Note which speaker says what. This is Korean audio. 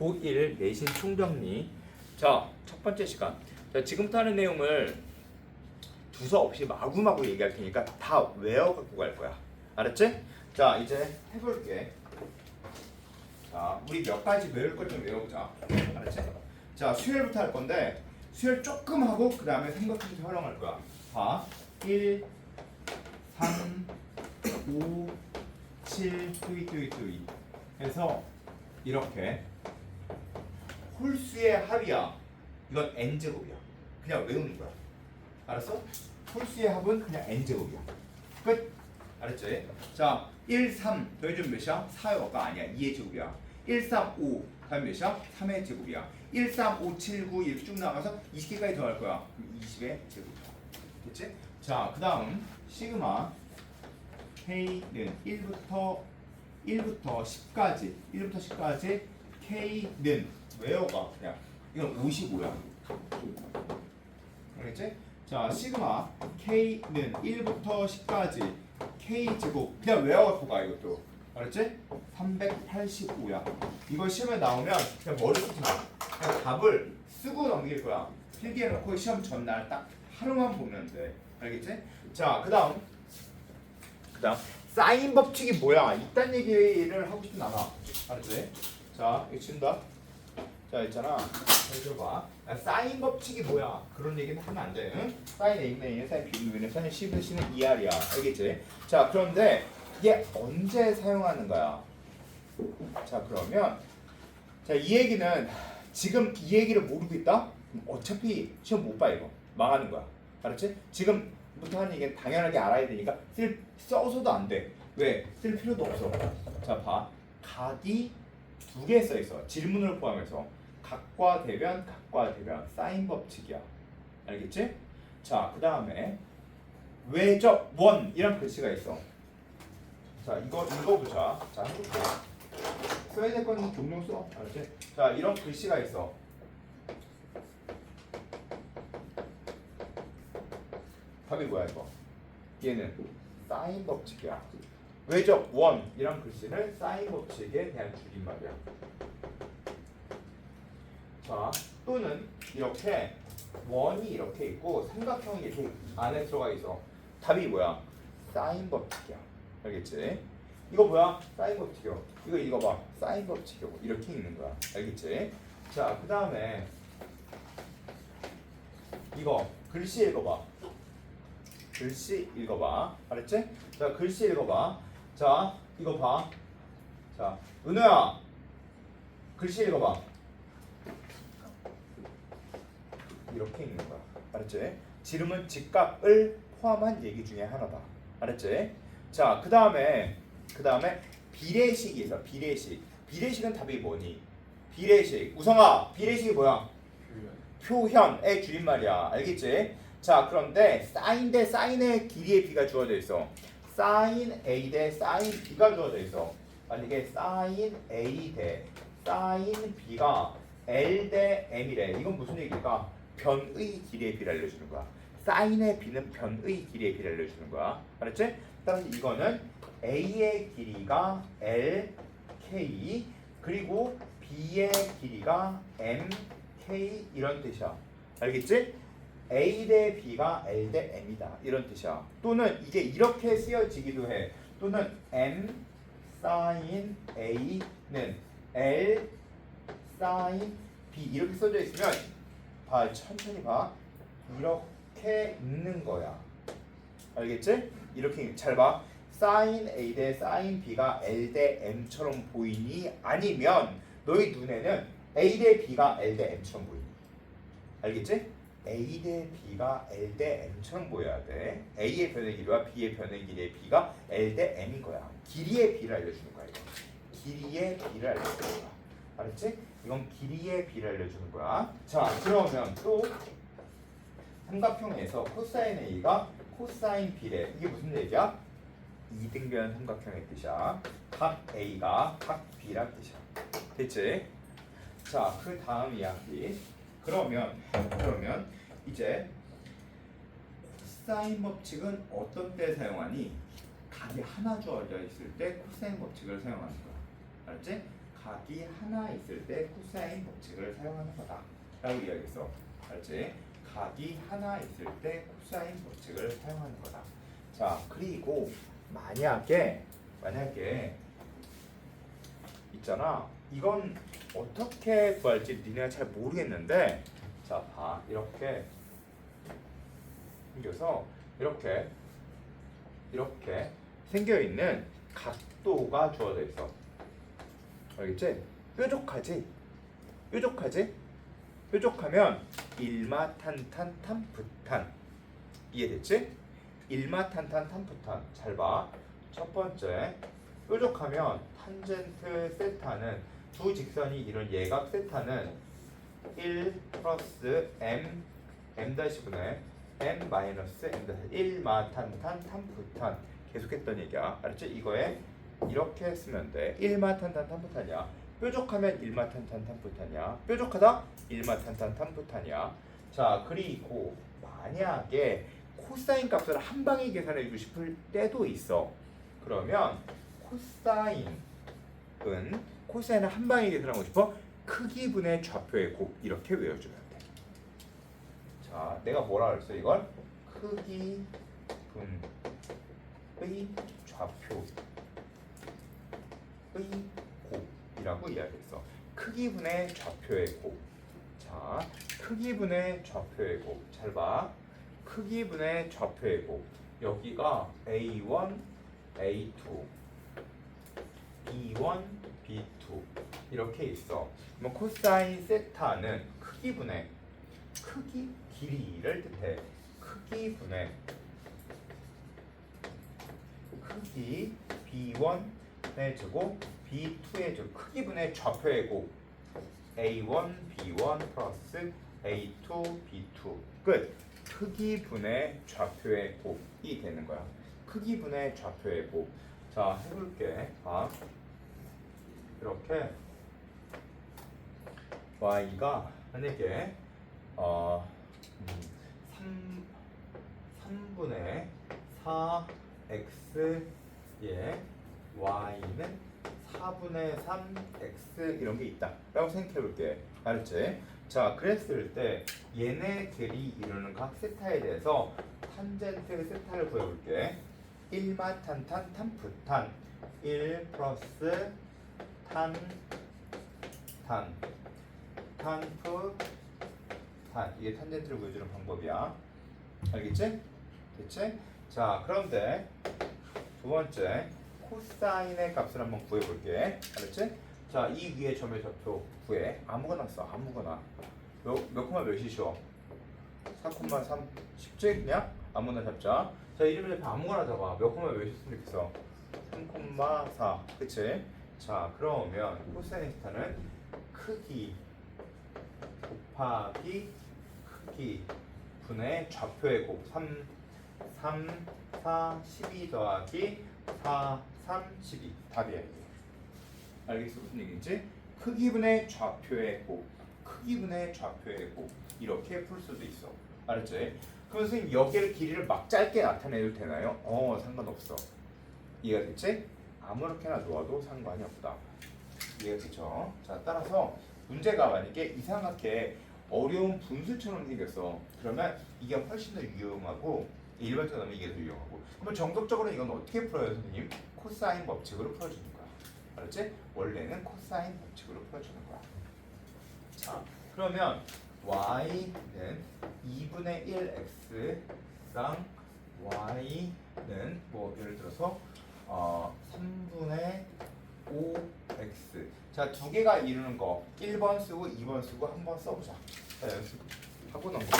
Speaker 1: 고1 내신 총정리. 자, 첫 번째 시간. 자, 지금부터 하는 내용을 두서 없이 마구마구 얘기할 테니까 다 외워 갖고 갈 거야. 알았지? 자, 이제 해볼게. 자, 우리 몇 가지 외울 것 좀 외워보자. 알았지? 자, 수열부터 할 건데 수열 조금 하고 그 다음에 생각해서 활용할 거야. 봐. 1, 3, 5, 7, 뚜이 뚜이 해서 이렇게 홀수의 합이야. 이건 n 제곱이야. 그냥 외우는 거야. 알았어? 홀수의 합은 그냥 n 제곱이야. 끝. 알았지? 자, 1, 3 더해주면 몇이야? 4요가 아니야. 2의 제곱이야. 1, 3, 5 다음 몇이야? 3의 제곱이야. 1, 3, 5, 7, 9 이렇게 쭉 나가서 20개까지 더할 거야. 그럼 20의 제곱이야. 됐지? 자, 그 다음 시그마 K는 1부터 1부터 10까지 1부터 10까지 K는 외워가 그냥 이건 55야. 알겠지? 자 시그마 K는 1부터 10까지 K 제곱 그냥 외워갖고 가 이것도 알았지? 385야. 이거 시험에 나오면 그냥 머리 쓰지 마. 그냥 답을 쓰고 넘길 거야. 필기해놓고 시험 전날 딱 하루만 보면 돼. 알겠지? 자 그 다음 그 다음 사인 법칙이 뭐야? 이딴 얘기를 하고 싶진 않아. 알았지? 자, 이거 친다. 자, 있잖아. 해줘봐. 야, 사인 법칙이 뭐야? 그런 얘기는 하면 안 돼. 응? 사인 A는 A는 사인 B는 B는 사인 C는 C는 ER이야. 알겠지? 자, 그런데 이게 언제 사용하는 거야? 자, 그러면 자, 이 얘기는 지금 이 얘기를 모르고 있다? 어차피 시험 못 봐 이거. 망하는 거야. 알았지? 지금부터 하는 얘기는 당연하게 알아야 되니까 쓸 써서도 안 돼. 왜? 쓸 필요도 없어. 자, 봐. 각이 두 개 써 있어. 질문을 포함해서 각과 대변, 각과 대변 사인 법칙이야. 알겠지? 자, 그 다음에 외적 원 이런 글씨가 있어. 자, 이거 읽어보자. 자, 해볼게. 써야 될 거는 종종 써. 알았지? 자, 이런 글씨가 있어. 답이 뭐야 이거? 얘는 사인 법칙이야. 외적 원이란 글씨는 사인 법칙의 대한 줄임말이야. 자, 또는 이렇게 원이 이렇게 있고 삼각형이 이렇게 안에 들어가 있어. 답이 뭐야? 사인 법칙이야. 알겠지? 이거 뭐야? 사인 법칙이요. 이거 읽어봐. 사인 법칙이요. 이렇게 읽는 거야. 알겠지? 자, 그 다음에 이거 글씨 읽어봐. 글씨 읽어봐. 알았지? 자, 글씨 읽어봐. 자, 이거 봐. 자, 은호야. 글씨 읽어봐. 이렇게 읽는 거야. 알았지? 지름은 직각을 포함한 얘기 중에 하나다. 알았지? 자, 그 다음에 그 다음에 비례식이 있어. 비례식. 비례식은 답이 뭐니? 비례식. 우성아, 비례식이 뭐야? 표현의 줄임말이야. 알겠지? 자, 그런데 사인 대 사인의 길이의 비가 주어져 있어. 사인 A 대 사인 B가 주어져 있어. 만약에 사인 A 대 사인 B가 L 대 M이래. 이건 무슨 얘기일까? 변의 길이의 비를 알려주는 거야. 사인의 B는 변의 길이의 비를 알려주는 거야. 알았지? 따라서 이거는 A의 길이가 L, K 그리고 B의 길이가 M, K 이런 뜻이야. 알겠지? A 대 B가 L 대 M이다. 이런 뜻이야. 또는 이게 이렇게 쓰여지기도 해. 또는 M 사인 A는 L 사인 B 이렇게 써져 있으면 봐 천천히 봐 이렇게 읽는 거야. 알겠지? 이렇게 잘 봐. 사인 A 대 사인 B가 L 대 M처럼 보이니 아니면 너희 눈에는 A 대 B가 L 대 M처럼 보이니 알겠지? A 대 B가 L 대 M처럼 보여야 돼. A의 변의 길이와 B의 변의 길이의 B가 L 대 M인 거야. 길이의 B를 알려주는 거야. 이거. 길이의 B를 알려주는 거야. 알았지? 이건 길이의 B를 알려주는 거야. 자, 그러면 또 삼각형에서 코사인 A가 코사인 B래. 이게 무슨 얘기야? 이등변 삼각형의 뜻이야. 각 A가 각 B란 뜻이야. 됐지? 자, 그 다음 이야기. 그러면 그러면 이제 코사인 법칙은 어떤 때 사용하니? 각이 하나 주어져 있을 때 코사인 법칙을 사용하는 거야. 알았지? 각이 하나 있을 때 코사인 법칙을 사용하는 거다. 라고 이야기했어. 알지? 각이 하나 있을 때 코사인 법칙을 사용하는 거다. 자, 그리고 만약에 만약에 있잖아. 이건 어떻게 구할지 니네가 잘 모르겠는데 자, 봐. 이렇게 생겨서 이렇게 이렇게 생겨 있는 각도가 주어져 있어. 알겠지? 뾰족하지? 뾰족하지? 뾰족하면 일마탄탄 탄부탄 이해됐지? 일마탄탄 탄부탄 잘 봐. 첫 번째 뾰족하면 탄젠트 세타는 두 직선이 이룬 예각 세타는 1 플러스 m m 다시분의 m 마이너스 m 다시 1 마탄탄 탄부탄 계속했던 얘기야. 알았지? 이거에 이렇게 쓰면 돼. 1마탄탄 탄부탄이야. 뾰족하면 1마탄탄 탄부탄이야. 뾰족하다? 1마탄탄 탄부탄이야. 자, 그리고 만약에 코사인 값을 한 방에 계산해 주고 싶을 때도 있어. 그러면 코사인은 코사인을 한 방에 계산하고 싶어? 크기분의 좌표의 곱 이렇게 외워주면 돼. 자, 내가 뭐라 그랬어 이걸? 크기분의 좌표의 곱이라고 이야기했어. 크기분의 좌표의 곱. 자, 크기분의 좌표의 곱. 잘 봐. 크기분의 좌표의 곱. 여기가 A1, A2, B1, B2 이렇게 있어. 그럼 코사인 세타는 크기 분의 크기 길이를 뜻해. 크기 분의 크기 B1의 제곱 B2의 제곱 크기 분의 좌표의 곱 A1, B1 플러스 A2, B2 끝. 크기 분의 좌표의 곱이 되는 거야. 크기 분의 좌표의 곱. 자 해볼게. 봐. 이렇게 y가 만약에 어 음, 3, 3분의 4x에 y는 4분의 3x 이런 게 있다 라고 생각해 볼게. 알았지? 자 그랬을 때 얘네들이 이루는 각 세타에 대해서 탄젠트 세타를 구해볼게. 1마 탄탄 탄부탄. 1 플러스 탄, 탄, 탄프, 탄. 이게 탄젠트를 보여주는 방법이야. 알겠지? 됐지? 자 그런데 두 번째 코사인의 값을 한번 구해볼게. 알았지? 자 이 위에 점의 좌표 구해. 아무거나 써 아무거나. 몇, 몇 콤마 몇이셔? 4,3 쉽지? 그냥? 아무나 잡자. 자 이름을 옆에 아무거나 잡아. 몇 콤마 몇이었으면 좋겠어 3,4 그치? 자 그러면 코사인 스타는 크기 곱하기 크기 분의 좌표의 곱 3, 3, 4, 12 더하기 4, 3, 12 답이야 이게 알겠어 무슨 얘기인지? 크기분의 좌표의 곱 크기분의 좌표의 곱 이렇게 풀 수도 있어 알았지? 그럼 선생님 여기를 길이를 막 짧게 나타내도 되나요? 어 상관없어 이해가 됐지? 아무렇게나 놓아도 상관이 없다 이해가 됐죠? 자 따라서 문제가 만약에 이상하게 어려운 분수처럼 생겼어 그러면 이게 훨씬 더 유용하고 일반적으로 하면 이게 더 유용하고 그러면 정석적으로 이건 어떻게 풀어요 선생님? 코사인 법칙으로 풀어주는 거야 알았지? 원래는 코사인 법칙으로 풀어주는 거야 자 그러면 y는 2분의 1x랑 y는 뭐 예를 들어서 어 3분의 5x 자 두 개가 이루는 거. 1번 쓰고 2번 쓰고 한 번 써보자. 자 연습하고 넘어가